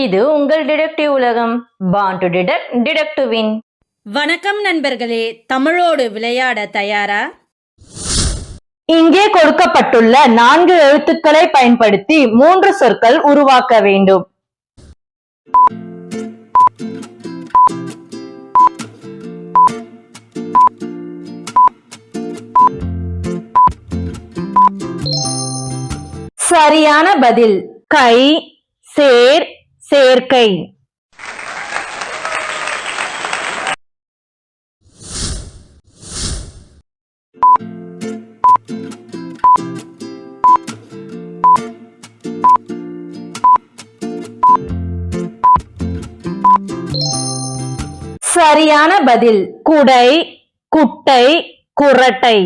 இது உங்கள் டிடெக்டிவ் உலகம். Born to detect detect to win வணக்கம் நண்பர்களே தமிழோடு விளையாட தயாரா? இங்கே கொடுக்கப்பட்டுள்ள நான்கு எழுத்துக்களை பயன்படுத்தி மூன்று சொற்கள் உருவாக்க வேண்டும். சரியான பதில். கை சேர் சேர்க்கை சரியான பதில். குடை குட்டை குரட்டை.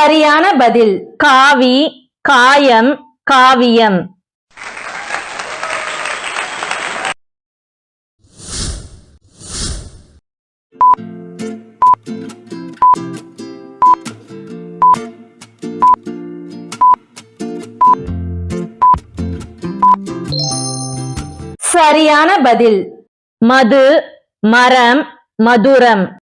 சரியான பதில். காவி காயம் காவியம். சரியான பதில். மது மரம் மதுரம்.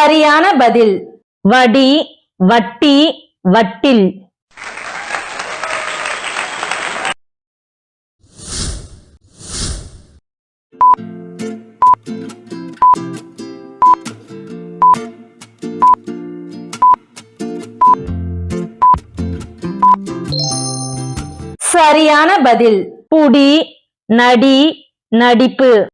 சரியான பதில். வடி வட்டி வட்டில். சரியான பதில். புடி நடி நடிப்பு.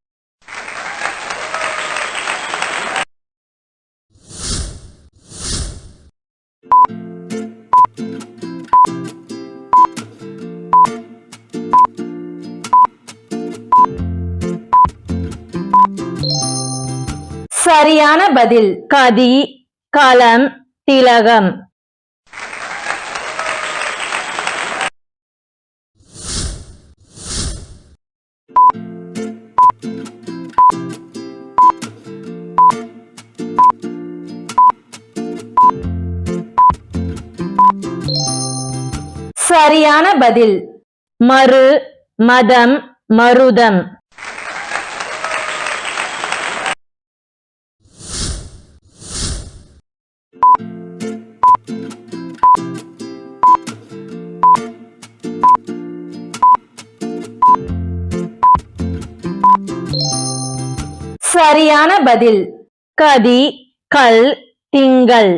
சரியான பதில். கதி களம் திலகம். சரியான பதில். மறு மதம் மருதம். சரியான பதில். கதி கல் திங்கள்.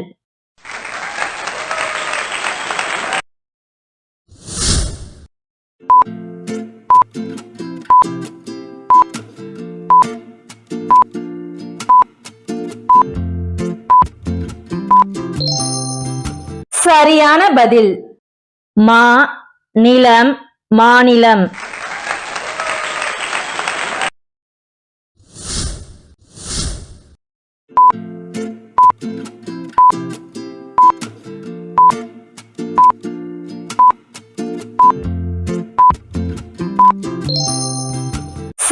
சரியான பதில். மா நிலம் மாநிலம்.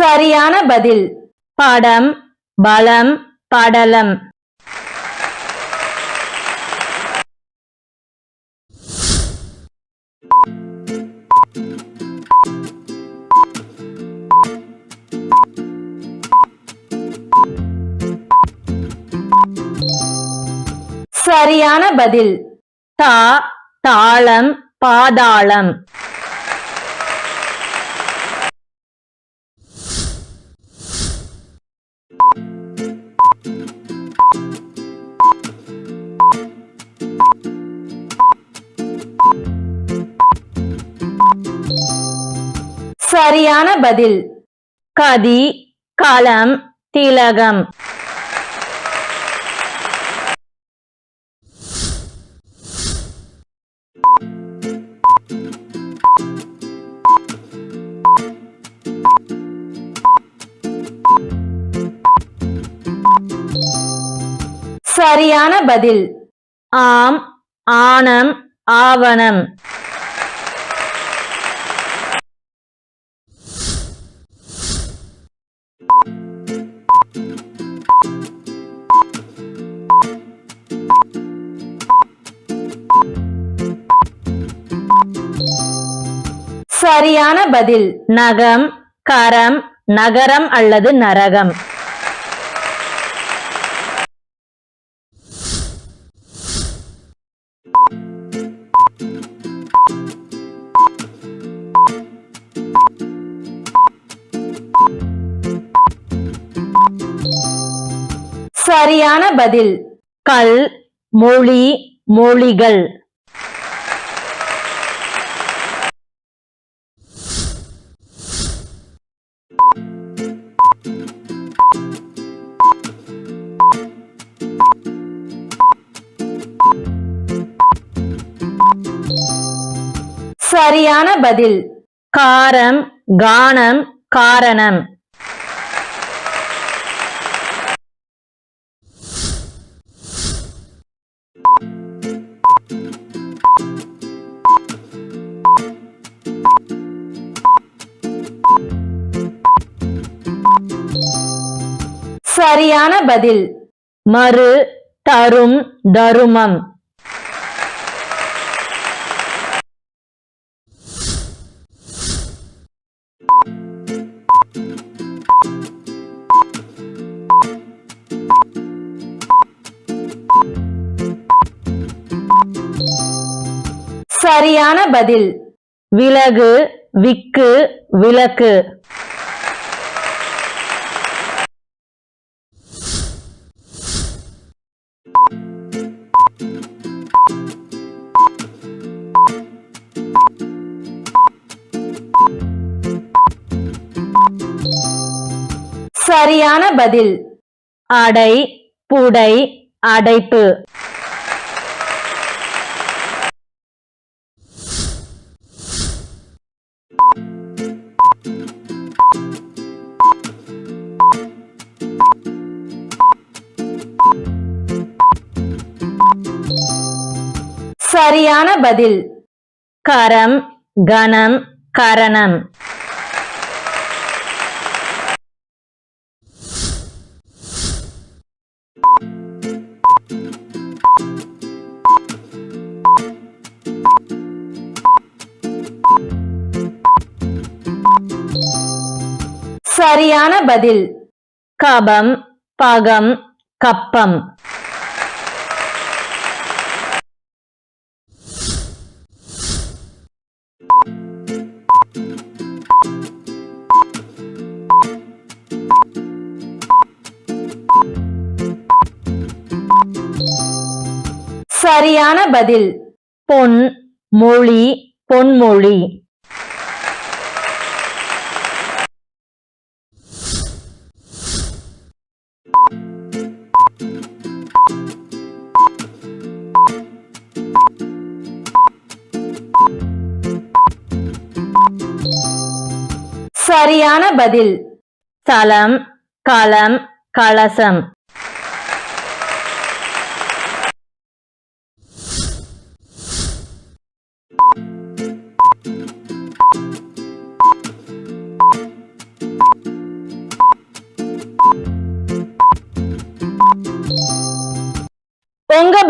சரியான பதில். படம் பலம் படலம். சரியான பதில். தா தாளம் பாதாளம். சரியான பதில். கதி களம் திலகம். சரியான பதில். ஆம் ஆனம் ஆவணம். சரியான பதில். நகம் கரம் நகரம் அல்லது நரகம். சரியான பதில். கல் மொழி மொழிகள். சரியான பதில். காரம் கானம் காரணம். சரியான பதில். மறு தரும் தருமம். சரியான பதில். விலகு விக்கு விளக்கு. சரியான பதில். அடை புடை அடைப்பு. சரியான பதில். கரம் கணம் கரணம். சரியான பதில். கபம் பகம் கப்பம். சரியான பதில். பொன் மொழி பொன்மொழி. சரியான பதில். தலம் களம் கலசம்.